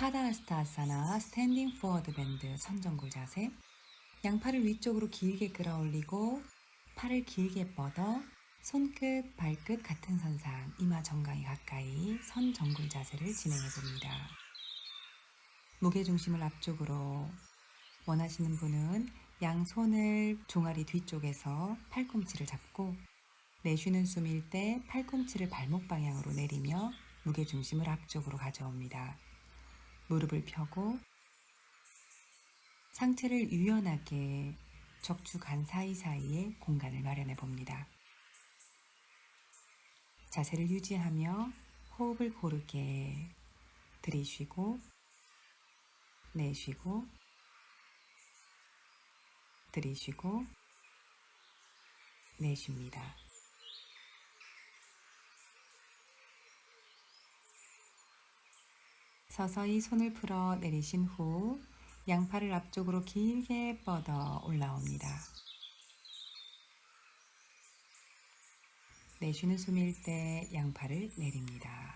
파다스타아사나 스탠딩 포워드 밴드 선전골 자세 양팔을 위쪽으로 길게 끌어올리고 팔을 길게 뻗어 손끝, 발끝 같은 선상, 이마 정강이 가까이 선 정골 자세를 진행해 봅니다. 무게 중심을 앞쪽으로 원하시는 분은 양손을 종아리 뒤쪽에서 팔꿈치를 잡고 내쉬는 숨일 때 팔꿈치를 발목 방향으로 내리며 무게 중심을 앞쪽으로 가져옵니다. 무릎을 펴고 상체를 유연하게 척추 간 사이사이에 공간을 마련해 봅니다. 자세를 유지하며 호흡을 고르게 들이쉬고 내쉬고 들이쉬고 내쉽니다. 서서히 손을 풀어 내리신 후 양팔을 앞쪽으로 길게 뻗어 올라옵니다. 내쉬는 숨일 때 양팔을 내립니다.